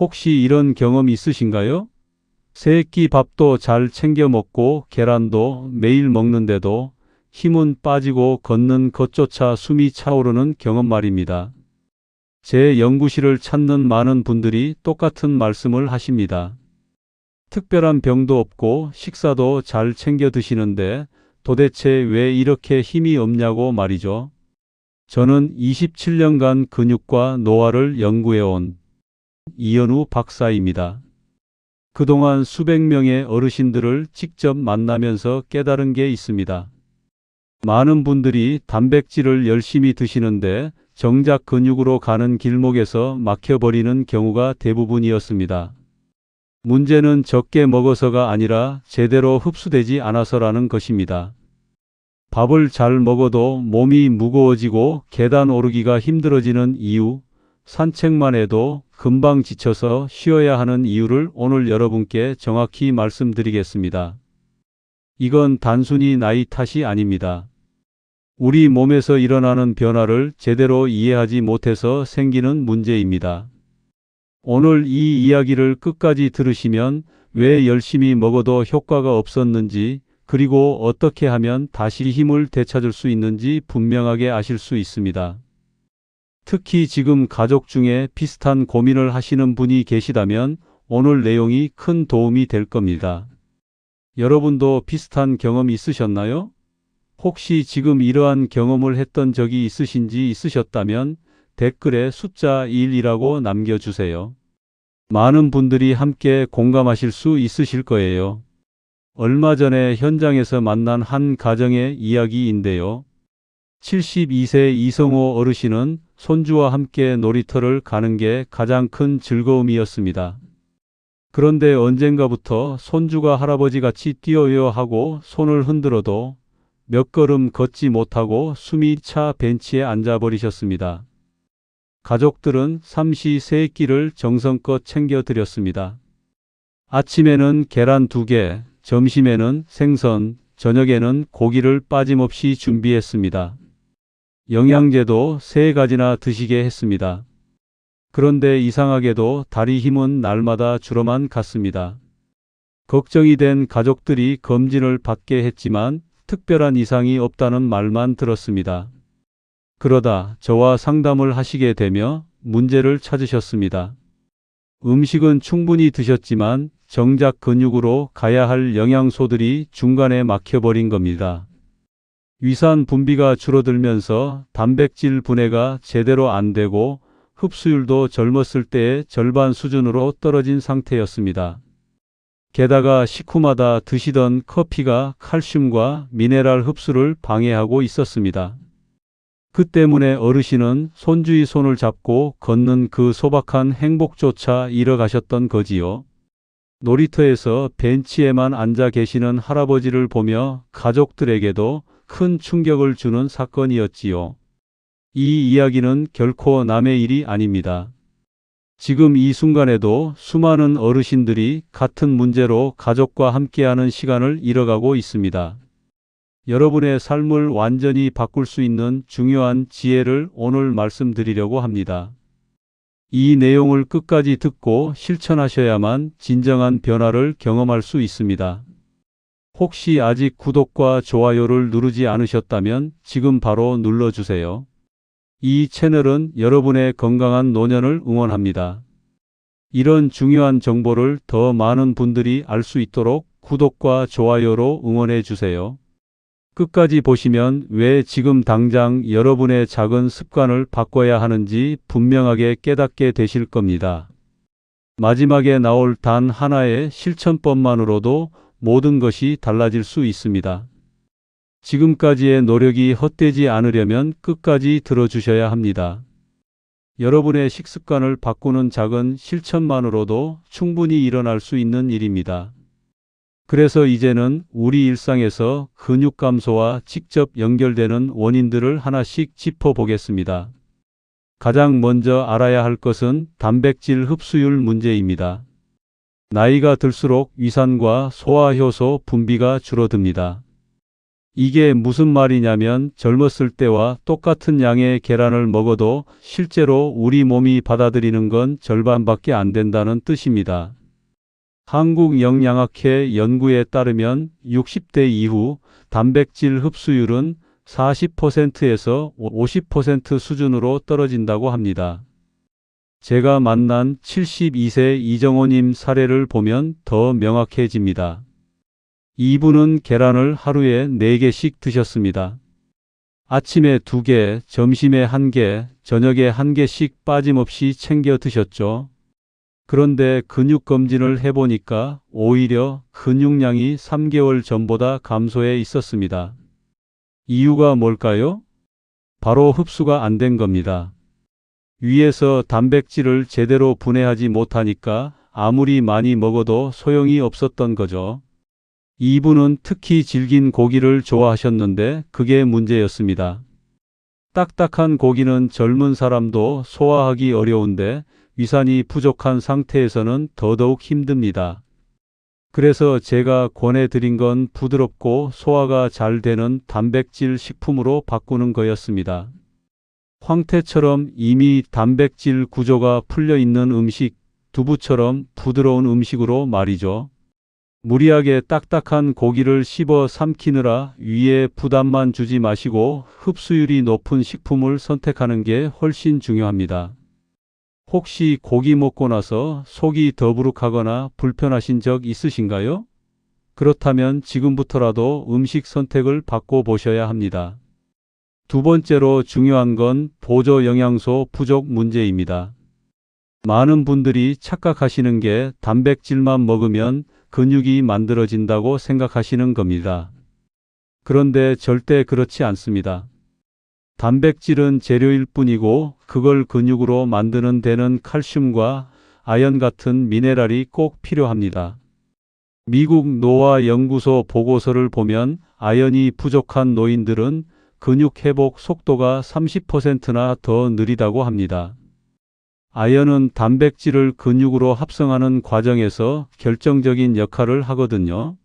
혹시 이런 경험 있으신가요? 새끼 밥도 잘 챙겨 먹고 계란도 매일 먹는데도 힘은 빠지고 걷는 것조차 숨이 차오르는 경험 말입니다. 제 연구실을 찾는 많은 분들이 똑같은 말씀을 하십니다. 특별한 병도 없고 식사도 잘 챙겨 드시는데 도대체 왜 이렇게 힘이 없냐고 말이죠. 저는 27년간 근육과 노화를 연구해온 이현우 박사입니다. 그동안 수백 명의 어르신들을 직접 만나면서 깨달은 게 있습니다. 많은 분들이 단백질을 열심히 드시는데 정작 근육으로 가는 길목에서 막혀버리는 경우가 대부분이었습니다. 문제는 적게 먹어서가 아니라 제대로 흡수되지 않아서라는 것입니다. 밥을 잘 먹어도 몸이 무거워지고 계단 오르기가 힘들어지는 이유, 산책만 해도 금방 지쳐서 쉬어야 하는 이유를 오늘 여러분께 정확히 말씀드리겠습니다. 이건 단순히 나이 탓이 아닙니다. 우리 몸에서 일어나는 변화를 제대로 이해하지 못해서 생기는 문제입니다. 오늘 이 이야기를 끝까지 들으시면 왜 열심히 먹어도 효과가 없었는지 그리고 어떻게 하면 다시 힘을 되찾을 수 있는지 분명하게 아실 수 있습니다. 특히 지금 가족 중에 비슷한 고민을 하시는 분이 계시다면 오늘 내용이 큰 도움이 될 겁니다. 여러분도 비슷한 경험 있으셨나요? 혹시 지금 이러한 경험을 했던 적이 있으신지 있으셨다면 댓글에 숫자 1이라고 남겨주세요. 많은 분들이 함께 공감하실 수 있으실 거예요. 얼마 전에 현장에서 만난 한 가정의 이야기인데요. 72세 이성호 어르신은 손주와 함께 놀이터를 가는 게 가장 큰 즐거움이었습니다. 그런데 언젠가부터 손주가 할아버지 같이 뛰어요 하고 손을 흔들어도 몇 걸음 걷지 못하고 숨이 차 벤치에 앉아버리셨습니다. 가족들은 삼시 세끼를 정성껏 챙겨드렸습니다. 아침에는 계란 두 개, 점심에는 생선, 저녁에는 고기를 빠짐없이 준비했습니다. 영양제도 세 가지나 드시게 했습니다. 그런데 이상하게도 다리 힘은 날마다 줄어만 갔습니다. 걱정이 된 가족들이 검진을 받게 했지만 특별한 이상이 없다는 말만 들었습니다. 그러다 저와 상담을 하시게 되며 문제를 찾으셨습니다. 음식은 충분히 드셨지만 정작 근육으로 가야 할 영양소들이 중간에 막혀버린 겁니다. 위산 분비가 줄어들면서 단백질 분해가 제대로 안 되고 흡수율도 젊었을 때의 절반 수준으로 떨어진 상태였습니다. 게다가 식후마다 드시던 커피가 칼슘과 미네랄 흡수를 방해하고 있었습니다. 그 때문에 어르신은 손주의 손을 잡고 걷는 그 소박한 행복조차 잃어가셨던 거지요. 놀이터에서 벤치에만 앉아 계시는 할아버지를 보며 가족들에게도 큰 충격을 주는 사건이었지요. 이 이야기는 결코 남의 일이 아닙니다. 지금 이 순간에도 수많은 어르신들이 같은 문제로 가족과 함께하는 시간을 잃어가고 있습니다. 여러분의 삶을 완전히 바꿀 수 있는 중요한 지혜를 오늘 말씀드리려고 합니다. 이 내용을 끝까지 듣고 실천하셔야만 진정한 변화를 경험할 수 있습니다. 혹시 아직 구독과 좋아요를 누르지 않으셨다면 지금 바로 눌러주세요. 이 채널은 여러분의 건강한 노년을 응원합니다. 이런 중요한 정보를 더 많은 분들이 알 수 있도록 구독과 좋아요로 응원해 주세요. 끝까지 보시면 왜 지금 당장 여러분의 작은 습관을 바꿔야 하는지 분명하게 깨닫게 되실 겁니다. 마지막에 나올 단 하나의 실천법만으로도 모든 것이 달라질 수 있습니다. 지금까지의 노력이 헛되지 않으려면 끝까지 들어주셔야 합니다. 여러분의 식습관을 바꾸는 작은 실천만으로도 충분히 일어날 수 있는 일입니다. 그래서 이제는 우리 일상에서 근육 감소와 직접 연결되는 원인들을 하나씩 짚어보겠습니다. 가장 먼저 알아야 할 것은 단백질 흡수율 문제입니다. 나이가 들수록 위산과 소화효소 분비가 줄어듭니다. 이게 무슨 말이냐면 젊었을 때와 똑같은 양의 계란을 먹어도 실제로 우리 몸이 받아들이는 건 절반밖에 안 된다는 뜻입니다. 한국영양학회 연구에 따르면 60대 이후 단백질 흡수율은 40%에서 50% 수준으로 떨어진다고 합니다. 제가 만난 72세 이정호님 사례를 보면 더 명확해집니다. 이분은 계란을 하루에 4개씩 드셨습니다. 아침에 2개, 점심에 1개, 저녁에 1개씩 빠짐없이 챙겨 드셨죠. 그런데 근육 검진을 해보니까 오히려 근육량이 3개월 전보다 감소해 있었습니다. 이유가 뭘까요? 바로 흡수가 안 된 겁니다. 위에서 단백질을 제대로 분해하지 못하니까 아무리 많이 먹어도 소용이 없었던 거죠. 이분은 특히 질긴 고기를 좋아하셨는데 그게 문제였습니다. 딱딱한 고기는 젊은 사람도 소화하기 어려운데 위산이 부족한 상태에서는 더더욱 힘듭니다. 그래서 제가 권해드린 건 부드럽고 소화가 잘 되는 단백질 식품으로 바꾸는 거였습니다. 황태처럼 이미 단백질 구조가 풀려 있는 음식, 두부처럼 부드러운 음식으로 말이죠. 무리하게 딱딱한 고기를 씹어 삼키느라 위에 부담만 주지 마시고 흡수율이 높은 식품을 선택하는 게 훨씬 중요합니다. 혹시 고기 먹고 나서 속이 더부룩하거나 불편하신 적 있으신가요? 그렇다면 지금부터라도 음식 선택을 바꿔 보셔야 합니다. 두 번째로 중요한 건 보조 영양소 부족 문제입니다. 많은 분들이 착각하시는 게 단백질만 먹으면 근육이 만들어진다고 생각하시는 겁니다. 그런데 절대 그렇지 않습니다. 단백질은 재료일 뿐이고 그걸 근육으로 만드는 데는 칼슘과 아연 같은 미네랄이 꼭 필요합니다. 미국 노화 연구소 보고서를 보면 아연이 부족한 노인들은 근육 회복 속도가 30%나 더 느리다고 합니다. 아연은 단백질을 근육으로 합성하는 과정에서 결정적인 역할을 하거든요.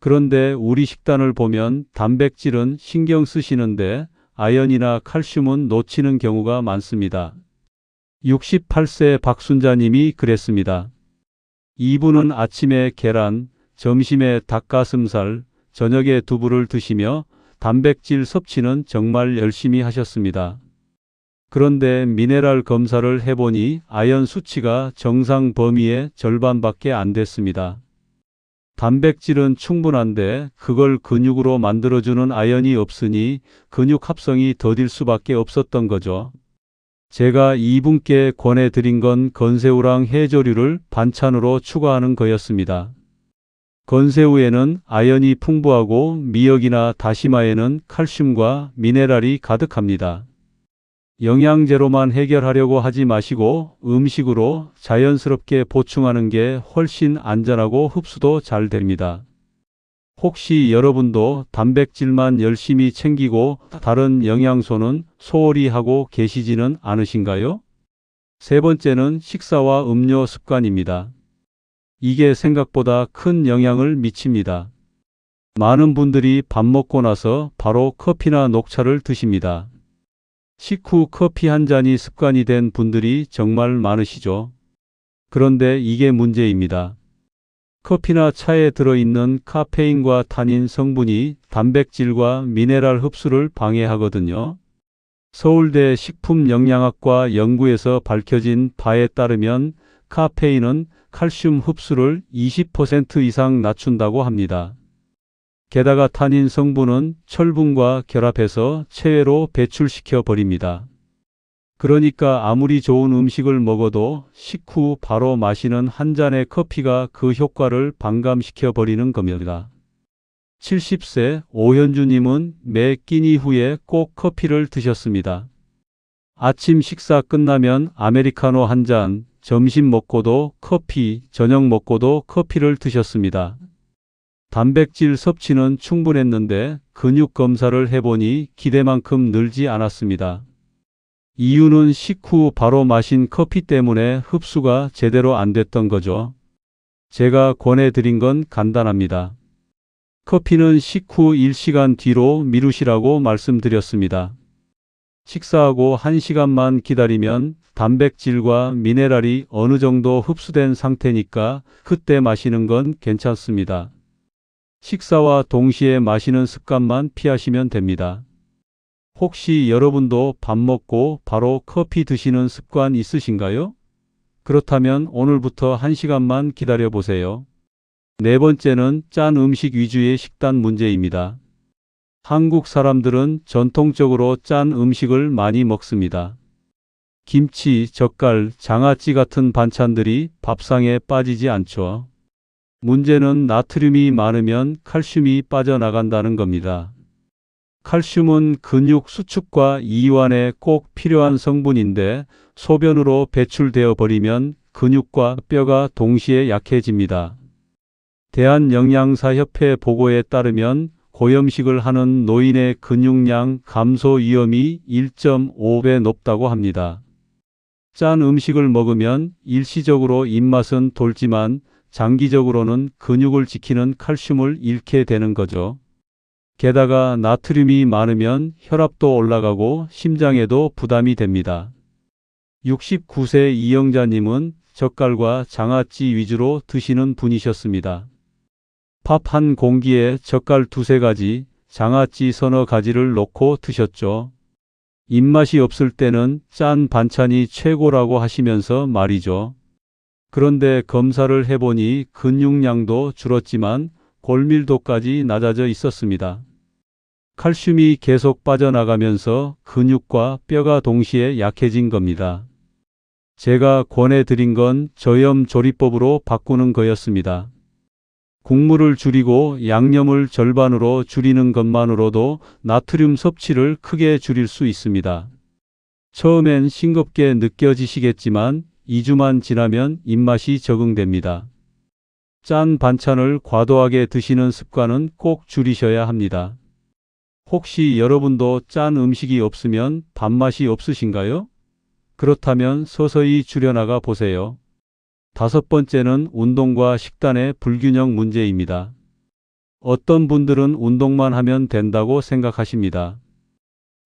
그런데 우리 식단을 보면 단백질은 신경 쓰시는데 아연이나 칼슘은 놓치는 경우가 많습니다. 68세 박순자님이 그랬습니다. 이분은 아침에 계란, 점심에 닭가슴살, 저녁에 두부를 드시며 단백질 섭취는 정말 열심히 하셨습니다. 그런데 미네랄 검사를 해보니 아연 수치가 정상 범위의 절반밖에 안 됐습니다. 단백질은 충분한데 그걸 근육으로 만들어주는 아연이 없으니 근육 합성이 더딜 수밖에 없었던 거죠. 제가 이분께 권해드린 건 건새우랑 해조류를 반찬으로 추가하는 거였습니다. 건새우에는 아연이 풍부하고 미역이나 다시마에는 칼슘과 미네랄이 가득합니다. 영양제로만 해결하려고 하지 마시고 음식으로 자연스럽게 보충하는 게 훨씬 안전하고 흡수도 잘 됩니다. 혹시 여러분도 단백질만 열심히 챙기고 다른 영양소는 소홀히 하고 계시지는 않으신가요? 세 번째는 식사와 음료 습관입니다. 이게 생각보다 큰 영향을 미칩니다. 많은 분들이 밥 먹고 나서 바로 커피나 녹차를 드십니다. 식후 커피 한 잔이 습관이 된 분들이 정말 많으시죠. 그런데 이게 문제입니다. 커피나 차에 들어있는 카페인과 타닌 성분이 단백질과 미네랄 흡수를 방해하거든요. 서울대 식품영양학과 연구에서 밝혀진 바에 따르면 카페인은 칼슘 흡수를 20% 이상 낮춘다고 합니다. 게다가 탄닌 성분은 철분과 결합해서 체외로 배출시켜 버립니다. 그러니까 아무리 좋은 음식을 먹어도 식후 바로 마시는 한 잔의 커피가 그 효과를 반감시켜 버리는 겁니다. 70세 오현주님은 매 끼니 후에 꼭 커피를 드셨습니다. 아침 식사 끝나면 아메리카노 한 잔, 점심 먹고도 커피, 저녁 먹고도 커피를 드셨습니다. 단백질 섭취는 충분했는데 근육 검사를 해보니 기대만큼 늘지 않았습니다. 이유는 식후 바로 마신 커피 때문에 흡수가 제대로 안 됐던 거죠. 제가 권해드린 건 간단합니다. 커피는 식후 1시간 뒤로 미루시라고 말씀드렸습니다. 식사하고 1시간만 기다리면 단백질과 미네랄이 어느 정도 흡수된 상태니까 그때 마시는 건 괜찮습니다. 식사와 동시에 마시는 습관만 피하시면 됩니다. 혹시 여러분도 밥 먹고 바로 커피 드시는 습관 있으신가요? 그렇다면 오늘부터 1시간만 기다려 보세요. 네 번째는 짠 음식 위주의 식단 문제입니다. 한국 사람들은 전통적으로 짠 음식을 많이 먹습니다. 김치, 젓갈, 장아찌 같은 반찬들이 밥상에 빠지지 않죠. 문제는 나트륨이 많으면 칼슘이 빠져나간다는 겁니다. 칼슘은 근육 수축과 이완에 꼭 필요한 성분인데 소변으로 배출되어 버리면 근육과 뼈가 동시에 약해집니다. 대한영양사협회 보고에 따르면 고염식을 하는 노인의 근육량 감소 위험이 1.5배 높다고 합니다. 짠 음식을 먹으면 일시적으로 입맛은 돌지만 장기적으로는 근육을 지키는 칼슘을 잃게 되는 거죠. 게다가 나트륨이 많으면 혈압도 올라가고 심장에도 부담이 됩니다. 69세 이영자님은 젓갈과 장아찌 위주로 드시는 분이셨습니다. 밥 한 공기에 젓갈 두세 가지, 장아찌 서너 가지를 넣고 드셨죠. 입맛이 없을 때는 짠 반찬이 최고라고 하시면서 말이죠. 그런데 검사를 해보니 근육량도 줄었지만 골밀도까지 낮아져 있었습니다. 칼슘이 계속 빠져나가면서 근육과 뼈가 동시에 약해진 겁니다. 제가 권해드린 건 저염 조리법으로 바꾸는 거였습니다. 국물을 줄이고 양념을 절반으로 줄이는 것만으로도 나트륨 섭취를 크게 줄일 수 있습니다. 처음엔 싱겁게 느껴지시겠지만 2주만 지나면 입맛이 적응됩니다. 짠 반찬을 과도하게 드시는 습관은 꼭 줄이셔야 합니다. 혹시 여러분도 짠 음식이 없으면 밥맛이 없으신가요? 그렇다면 서서히 줄여나가 보세요. 다섯 번째는 운동과 식단의 불균형 문제입니다. 어떤 분들은 운동만 하면 된다고 생각하십니다.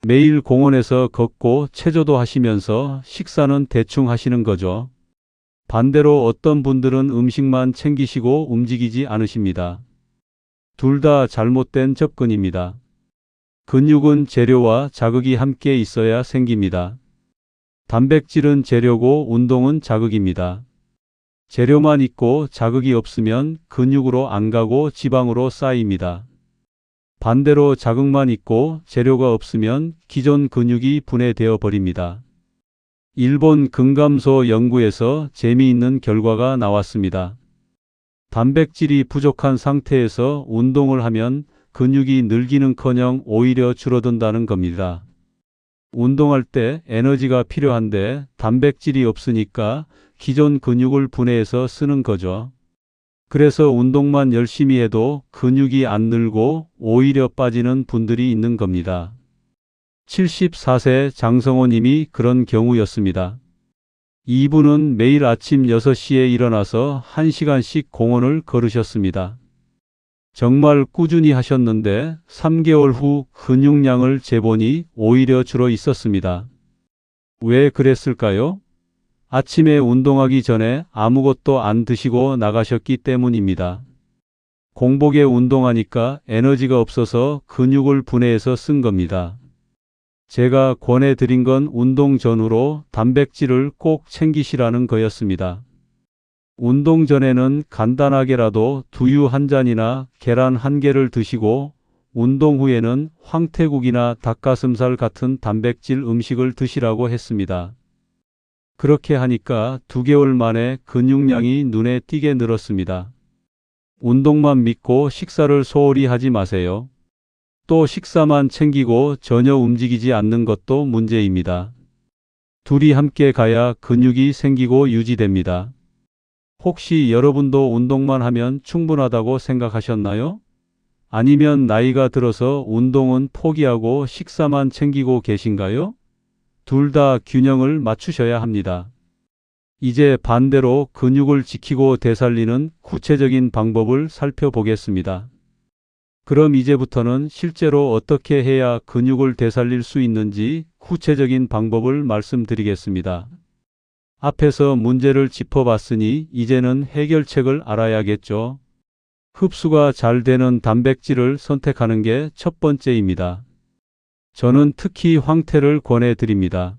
매일 공원에서 걷고 체조도 하시면서 식사는 대충 하시는 거죠. 반대로 어떤 분들은 음식만 챙기시고 움직이지 않으십니다. 둘 다 잘못된 접근입니다. 근육은 재료와 자극이 함께 있어야 생깁니다. 단백질은 재료고 운동은 자극입니다. 재료만 있고 자극이 없으면 근육으로 안 가고 지방으로 쌓입니다. 반대로 자극만 있고 재료가 없으면 기존 근육이 분해되어 버립니다. 일본 근감소 연구에서 재미있는 결과가 나왔습니다. 단백질이 부족한 상태에서 운동을 하면 근육이 늘기는커녕 오히려 줄어든다는 겁니다. 운동할 때 에너지가 필요한데 단백질이 없으니까 기존 근육을 분해해서 쓰는 거죠. 그래서 운동만 열심히 해도 근육이 안 늘고 오히려 빠지는 분들이 있는 겁니다. 74세 장성호 님이 그런 경우였습니다. 이분은 매일 아침 6시에 일어나서 1시간씩 공원을 걸으셨습니다. 정말 꾸준히 하셨는데 3개월 후 근육량을 재보니 오히려 줄어 있었습니다. 왜 그랬을까요? 아침에 운동하기 전에 아무것도 안 드시고 나가셨기 때문입니다. 공복에 운동하니까 에너지가 없어서 근육을 분해해서 쓴 겁니다. 제가 권해드린 건 운동 전후로 단백질을 꼭 챙기시라는 거였습니다. 운동 전에는 간단하게라도 두유 한 잔이나 계란 한 개를 드시고 운동 후에는 황태국이나 닭가슴살 같은 단백질 음식을 드시라고 했습니다. 그렇게 하니까 두 개월 만에 근육량이 눈에 띄게 늘었습니다. 운동만 믿고 식사를 소홀히 하지 마세요. 또 식사만 챙기고 전혀 움직이지 않는 것도 문제입니다. 둘이 함께 가야 근육이 생기고 유지됩니다. 혹시 여러분도 운동만 하면 충분하다고 생각하셨나요? 아니면 나이가 들어서 운동은 포기하고 식사만 챙기고 계신가요? 둘 다 균형을 맞추셔야 합니다. 이제 반대로 근육을 지키고 되살리는 구체적인 방법을 살펴보겠습니다. 그럼 이제부터는 실제로 어떻게 해야 근육을 되살릴 수 있는지 구체적인 방법을 말씀드리겠습니다. 앞에서 문제를 짚어봤으니 이제는 해결책을 알아야겠죠. 흡수가 잘 되는 단백질을 선택하는 게 첫 번째입니다. 저는 특히 황태를 권해드립니다.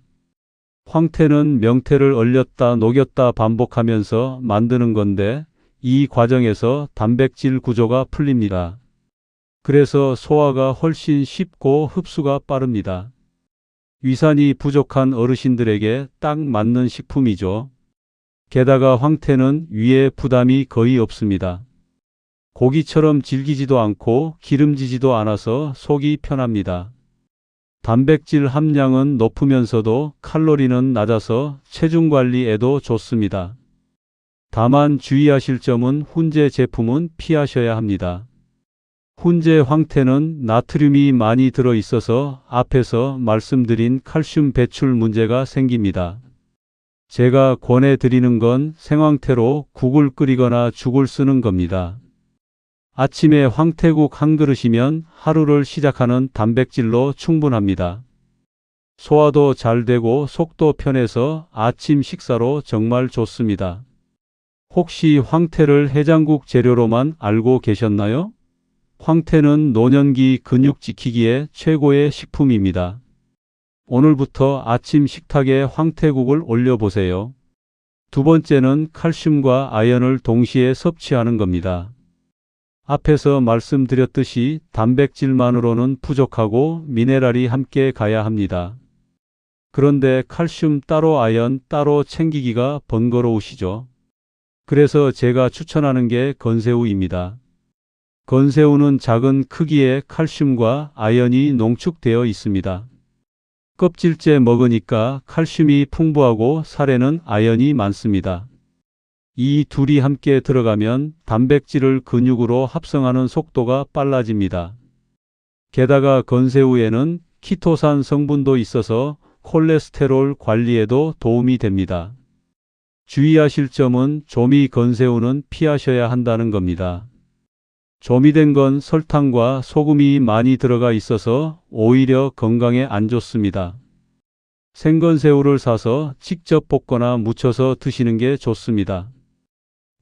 황태는 명태를 얼렸다 녹였다 반복하면서 만드는 건데 이 과정에서 단백질 구조가 풀립니다. 그래서 소화가 훨씬 쉽고 흡수가 빠릅니다. 위산이 부족한 어르신들에게 딱 맞는 식품이죠. 게다가 황태는 위에 부담이 거의 없습니다. 고기처럼 질기지도 않고 기름지지도 않아서 속이 편합니다. 단백질 함량은 높으면서도 칼로리는 낮아서 체중 관리에도 좋습니다. 다만 주의하실 점은 훈제 제품은 피하셔야 합니다. 훈제 황태는 나트륨이 많이 들어 있어서 앞에서 말씀드린 칼슘 배출 문제가 생깁니다. 제가 권해드리는 건 생황태로 국을 끓이거나 죽을 쓰는 겁니다. 아침에 황태국 한 그릇이면 하루를 시작하는 단백질로 충분합니다. 소화도 잘 되고 속도 편해서 아침 식사로 정말 좋습니다. 혹시 황태를 해장국 재료로만 알고 계셨나요? 황태는 노년기 근육 지키기에 최고의 식품입니다. 오늘부터 아침 식탁에 황태국을 올려보세요. 두 번째는 칼슘과 아연을 동시에 섭취하는 겁니다. 앞에서 말씀드렸듯이 단백질만으로는 부족하고 미네랄이 함께 가야 합니다. 그런데 칼슘 따로 아연 따로 챙기기가 번거로우시죠? 그래서 제가 추천하는 게 건새우입니다. 건새우는 작은 크기의 칼슘과 아연이 농축되어 있습니다. 껍질째 먹으니까 칼슘이 풍부하고 살에는 아연이 많습니다. 이 둘이 함께 들어가면 단백질을 근육으로 합성하는 속도가 빨라집니다. 게다가 건새우에는 키토산 성분도 있어서 콜레스테롤 관리에도 도움이 됩니다. 주의하실 점은 조미 건새우는 피하셔야 한다는 겁니다. 조미된 건 설탕과 소금이 많이 들어가 있어서 오히려 건강에 안 좋습니다. 생건새우를 사서 직접 볶거나 무쳐서 드시는 게 좋습니다.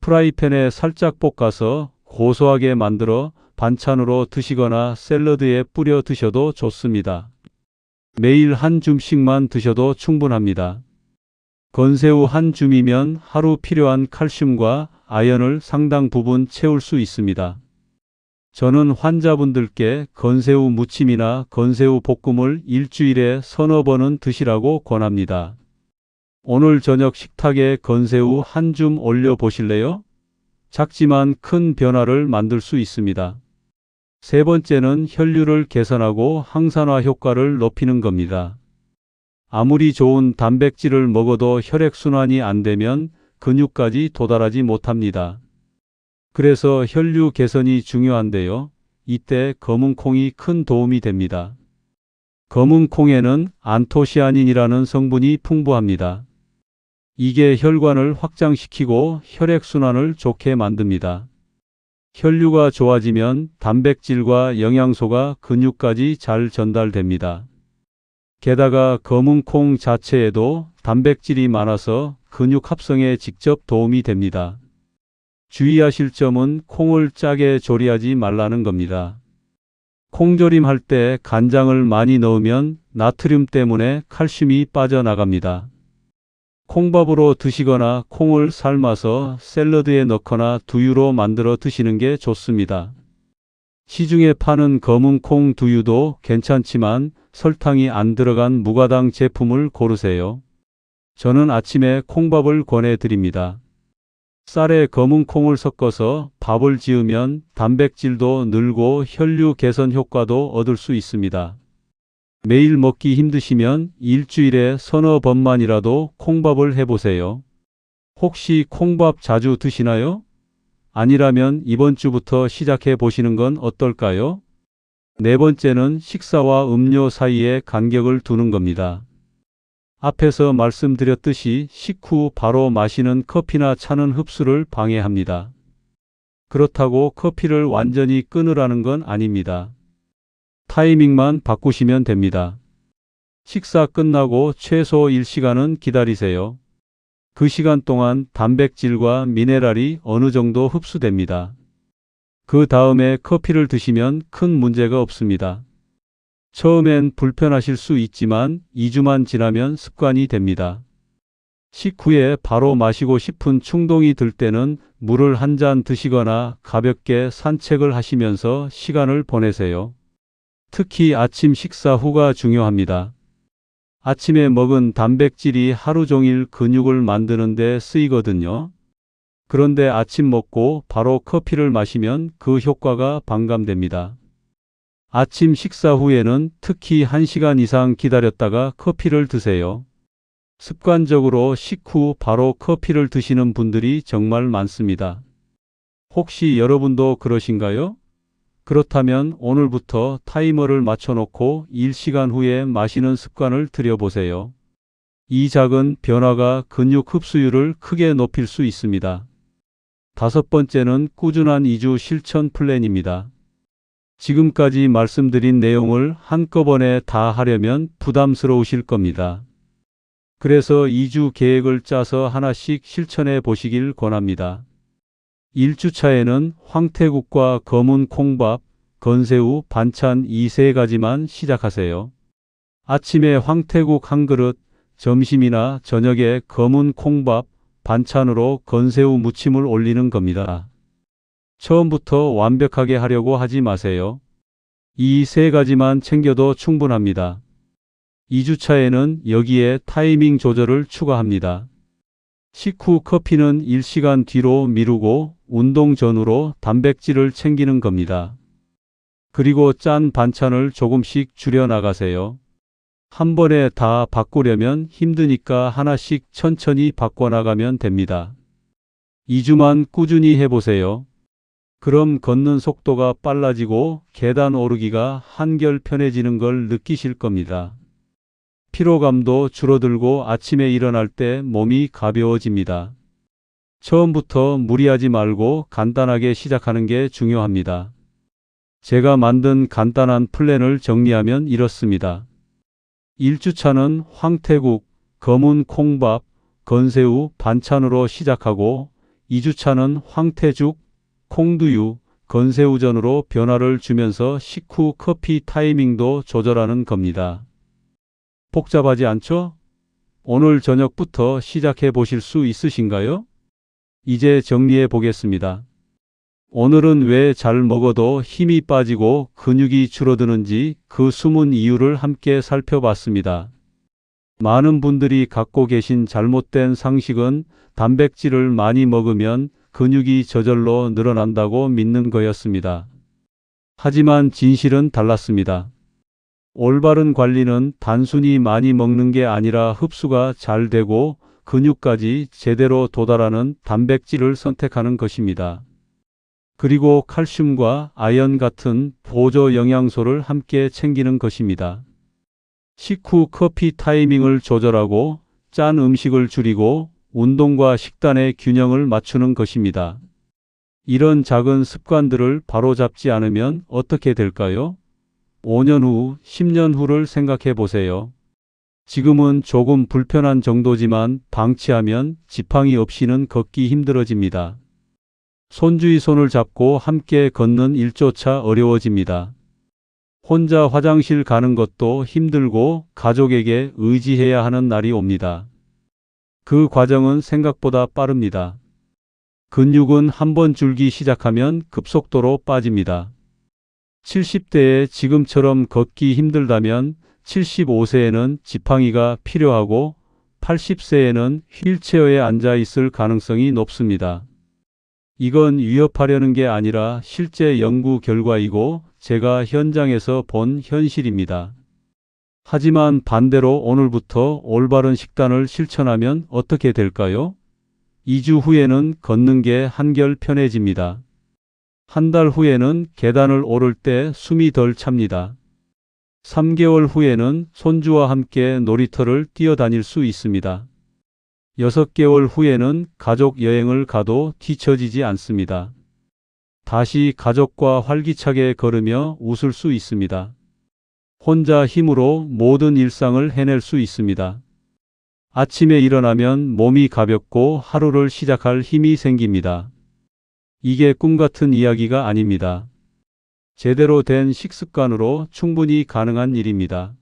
프라이팬에 살짝 볶아서 고소하게 만들어 반찬으로 드시거나 샐러드에 뿌려 드셔도 좋습니다. 매일 한 줌씩만 드셔도 충분합니다. 건새우 한 줌이면 하루 필요한 칼슘과 아연을 상당 부분 채울 수 있습니다. 저는 환자분들께 건새우 무침이나 건새우 볶음을 일주일에 서너 번은 드시라고 권합니다. 오늘 저녁 식탁에 건새우 한 줌 올려 보실래요? 작지만 큰 변화를 만들 수 있습니다. 세 번째는 혈류를 개선하고 항산화 효과를 높이는 겁니다. 아무리 좋은 단백질을 먹어도 혈액순환이 안 되면 근육까지 도달하지 못합니다. 그래서 혈류 개선이 중요한데요. 이때 검은 콩이 큰 도움이 됩니다. 검은 콩에는 안토시아닌이라는 성분이 풍부합니다. 이게 혈관을 확장시키고 혈액순환을 좋게 만듭니다. 혈류가 좋아지면 단백질과 영양소가 근육까지 잘 전달됩니다. 게다가 검은 콩 자체에도 단백질이 많아서 근육 합성에 직접 도움이 됩니다. 주의하실 점은 콩을 짜게 조리하지 말라는 겁니다. 콩조림할 때 간장을 많이 넣으면 나트륨 때문에 칼슘이 빠져나갑니다. 콩밥으로 드시거나 콩을 삶아서 샐러드에 넣거나 두유로 만들어 드시는 게 좋습니다. 시중에 파는 검은 콩 두유도 괜찮지만 설탕이 안 들어간 무가당 제품을 고르세요. 저는 아침에 콩밥을 권해드립니다. 쌀에 검은 콩을 섞어서 밥을 지으면 단백질도 늘고 혈류 개선 효과도 얻을 수 있습니다. 매일 먹기 힘드시면 일주일에 서너 번만이라도 콩밥을 해보세요. 혹시 콩밥 자주 드시나요? 아니라면 이번 주부터 시작해 보시는 건 어떨까요? 네 번째는 식사와 음료 사이에 간격을 두는 겁니다. 앞에서 말씀드렸듯이 식후 바로 마시는 커피나 차는 흡수를 방해합니다. 그렇다고 커피를 완전히 끊으라는 건 아닙니다. 타이밍만 바꾸시면 됩니다. 식사 끝나고 최소 1시간은 기다리세요. 그 시간 동안 단백질과 미네랄이 어느 정도 흡수됩니다. 그 다음에 커피를 드시면 큰 문제가 없습니다. 처음엔 불편하실 수 있지만 2주만 지나면 습관이 됩니다. 식후에 바로 마시고 싶은 충동이 들 때는 물을 한 잔 드시거나 가볍게 산책을 하시면서 시간을 보내세요. 특히 아침 식사 후가 중요합니다. 아침에 먹은 단백질이 하루 종일 근육을 만드는 데 쓰이거든요. 그런데 아침 먹고 바로 커피를 마시면 그 효과가 반감됩니다. 아침 식사 후에는 특히 1시간 이상 기다렸다가 커피를 드세요. 습관적으로 식후 바로 커피를 드시는 분들이 정말 많습니다. 혹시 여러분도 그러신가요? 그렇다면 오늘부터 타이머를 맞춰놓고 1시간 후에 마시는 습관을 들여보세요. 이 작은 변화가 근육 흡수율을 크게 높일 수 있습니다. 다섯 번째는 꾸준한 2주 실천 플랜입니다. 지금까지 말씀드린 내용을 한꺼번에 다 하려면 부담스러우실 겁니다. 그래서 2주 계획을 짜서 하나씩 실천해 보시길 권합니다. 1주차에는 황태국과 검은 콩밥, 건새우, 반찬 이 세 가지만 시작하세요. 아침에 황태국 한 그릇, 점심이나 저녁에 검은 콩밥, 반찬으로 건새우 무침을 올리는 겁니다. 처음부터 완벽하게 하려고 하지 마세요. 이 세 가지만 챙겨도 충분합니다. 2주차에는 여기에 타이밍 조절을 추가합니다. 식후 커피는 1시간 뒤로 미루고 운동 전후로 단백질을 챙기는 겁니다. 그리고 짠 반찬을 조금씩 줄여 나가세요. 한 번에 다 바꾸려면 힘드니까 하나씩 천천히 바꿔나가면 됩니다. 2주만 꾸준히 해보세요. 그럼 걷는 속도가 빨라지고 계단 오르기가 한결 편해지는 걸 느끼실 겁니다. 피로감도 줄어들고 아침에 일어날 때 몸이 가벼워집니다. 처음부터 무리하지 말고 간단하게 시작하는 게 중요합니다. 제가 만든 간단한 플랜을 정리하면 이렇습니다. 1주차는 황태국, 검은 콩밥, 건새우 반찬으로 시작하고 2주차는 황태죽, 콩두유, 건새우전으로 변화를 주면서 식후 커피 타이밍도 조절하는 겁니다. 복잡하지 않죠? 오늘 저녁부터 시작해 보실 수 있으신가요? 이제 정리해 보겠습니다. 오늘은 왜 잘 먹어도 힘이 빠지고 근육이 줄어드는지 그 숨은 이유를 함께 살펴봤습니다. 많은 분들이 갖고 계신 잘못된 상식은 단백질을 많이 먹으면 근육이 저절로 늘어난다고 믿는 거였습니다. 하지만 진실은 달랐습니다. 올바른 관리는 단순히 많이 먹는 게 아니라 흡수가 잘 되고 근육까지 제대로 도달하는 단백질을 선택하는 것입니다. 그리고 칼슘과 아연 같은 보조 영양소를 함께 챙기는 것입니다. 식후 커피 타이밍을 조절하고 짠 음식을 줄이고 운동과 식단의 균형을 맞추는 것입니다. 이런 작은 습관들을 바로잡지 않으면 어떻게 될까요? 5년 후, 10년 후를 생각해 보세요. 지금은 조금 불편한 정도지만 방치하면 지팡이 없이는 걷기 힘들어집니다. 손주의 손을 잡고 함께 걷는 일조차 어려워집니다. 혼자 화장실 가는 것도 힘들고 가족에게 의지해야 하는 날이 옵니다. 그 과정은 생각보다 빠릅니다. 근육은 한번 줄기 시작하면 급속도로 빠집니다. 70대에 지금처럼 걷기 힘들다면 75세에는 지팡이가 필요하고 80세에는 휠체어에 앉아 있을 가능성이 높습니다. 이건 위협하려는 게 아니라 실제 연구 결과이고 제가 현장에서 본 현실입니다. 하지만 반대로 오늘부터 올바른 식단을 실천하면 어떻게 될까요? 2주 후에는 걷는 게 한결 편해집니다. 한 달 후에는 계단을 오를 때 숨이 덜 찹니다. 3개월 후에는 손주와 함께 놀이터를 뛰어다닐 수 있습니다. 6개월 후에는 가족 여행을 가도 뒤처지지 않습니다. 다시 가족과 활기차게 걸으며 웃을 수 있습니다. 혼자 힘으로 모든 일상을 해낼 수 있습니다. 아침에 일어나면 몸이 가볍고 하루를 시작할 힘이 생깁니다. 이게 꿈 같은 이야기가 아닙니다. 제대로 된 식습관으로 충분히 가능한 일입니다.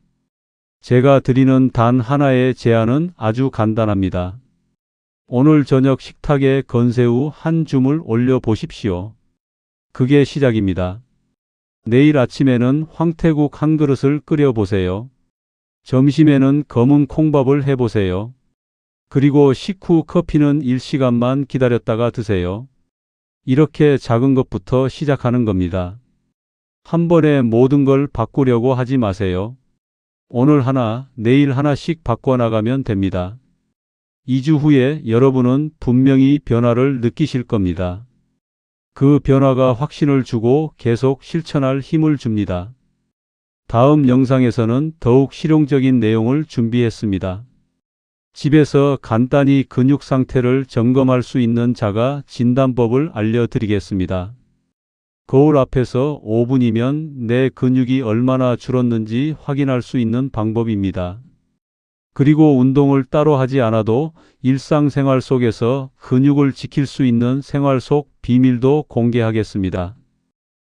제가 드리는 단 하나의 제안은 아주 간단합니다. 오늘 저녁 식탁에 건새우 한 줌을 올려 보십시오. 그게 시작입니다. 내일 아침에는 황태국 한 그릇을 끓여 보세요. 점심에는 검은 콩밥을 해 보세요. 그리고 식후 커피는 1시간만 기다렸다가 드세요. 이렇게 작은 것부터 시작하는 겁니다. 한 번에 모든 걸 바꾸려고 하지 마세요. 오늘 하나, 내일 하나씩 바꿔나가면 됩니다. 2주 후에 여러분은 분명히 변화를 느끼실 겁니다. 그 변화가 확신을 주고 계속 실천할 힘을 줍니다. 다음 영상에서는 더욱 실용적인 내용을 준비했습니다. 집에서 간단히 근육 상태를 점검할 수 있는 자가 진단법을 알려드리겠습니다. 거울 앞에서 5분이면 내 근육이 얼마나 줄었는지 확인할 수 있는 방법입니다. 그리고 운동을 따로 하지 않아도 일상생활 속에서 근육을 지킬 수 있는 생활 속 비밀도 공개하겠습니다.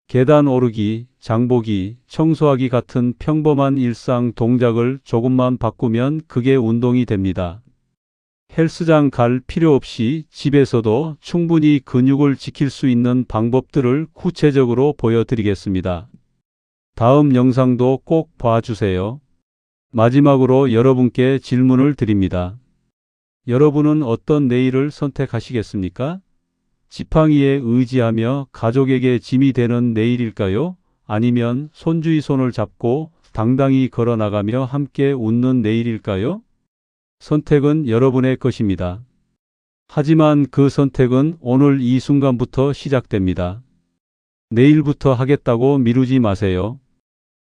계단 오르기, 장보기, 청소하기 같은 평범한 일상 동작을 조금만 바꾸면 그게 운동이 됩니다. 헬스장 갈 필요 없이 집에서도 충분히 근육을 지킬 수 있는 방법들을 구체적으로 보여드리겠습니다. 다음 영상도 꼭 봐주세요. 마지막으로 여러분께 질문을 드립니다. 여러분은 어떤 내일을 선택하시겠습니까? 지팡이에 의지하며 가족에게 짐이 되는 내일일까요? 아니면 손주의 손을 잡고 당당히 걸어 나가며 함께 웃는 내일일까요? 선택은 여러분의 것입니다. 하지만 그 선택은 오늘 이 순간부터 시작됩니다. 내일부터 하겠다고 미루지 마세요.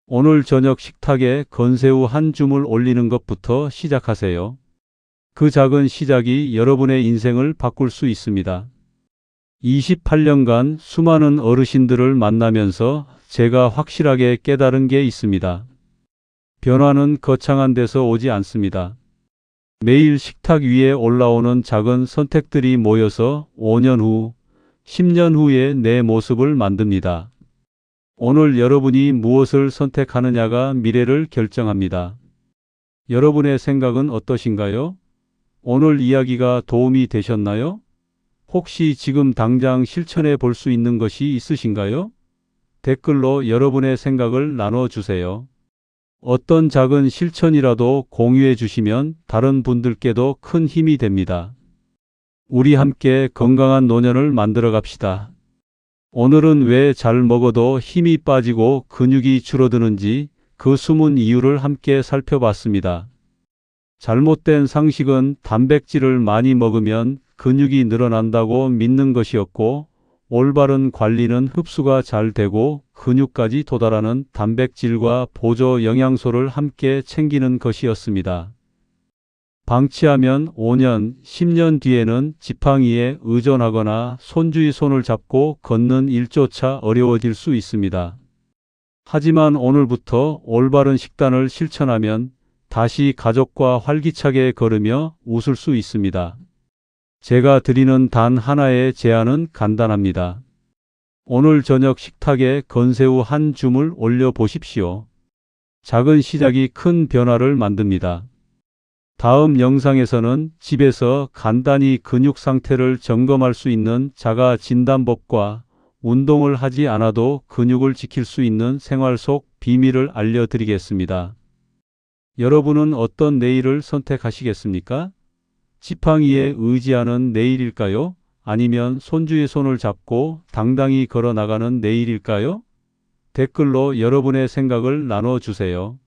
오늘 저녁 식탁에 건새우 한 줌을 올리는 것부터 시작하세요. 그 작은 시작이 여러분의 인생을 바꿀 수 있습니다. 28년간 수많은 어르신들을 만나면서 제가 확실하게 깨달은 게 있습니다. 변화는 거창한 데서 오지 않습니다. 매일 식탁 위에 올라오는 작은 선택들이 모여서 5년 후, 10년 후에 내 모습을 만듭니다. 오늘 여러분이 무엇을 선택하느냐가 미래를 결정합니다. 여러분의 생각은 어떠신가요? 오늘 이야기가 도움이 되셨나요? 혹시 지금 당장 실천해 볼 수 있는 것이 있으신가요? 댓글로 여러분의 생각을 나눠주세요. 어떤 작은 실천이라도 공유해 주시면 다른 분들께도 큰 힘이 됩니다. 우리 함께 건강한 노년을 만들어 갑시다. 오늘은 왜 잘 먹어도 힘이 빠지고 근육이 줄어드는지 그 숨은 이유를 함께 살펴봤습니다. 잘못된 상식은 단백질을 많이 먹으면 근육이 늘어난다고 믿는 것이었고 올바른 관리는 흡수가 잘 되고 근육까지 도달하는 단백질과 보조 영양소를 함께 챙기는 것이었습니다. 방치하면 5년, 10년 뒤에는 지팡이에 의존하거나 손주의 손을 잡고 걷는 일조차 어려워질 수 있습니다. 하지만 오늘부터 올바른 식단을 실천하면 다시 가족과 활기차게 걸으며 웃을 수 있습니다. 제가 드리는 단 하나의 제안은 간단합니다. 오늘 저녁 식탁에 건새우 한 줌을 올려 보십시오. 작은 시작이 큰 변화를 만듭니다. 다음 영상에서는 집에서 간단히 근육 상태를 점검할 수 있는 자가 진단법과 운동을 하지 않아도 근육을 지킬 수 있는 생활 속 비밀을 알려드리겠습니다. 여러분은 어떤 내일을 선택하시겠습니까? 지팡이에 의지하는 내일일까요? 아니면 손주의 손을 잡고 당당히 걸어 나가는 내일일까요? 댓글로 여러분의 생각을 나눠 주세요.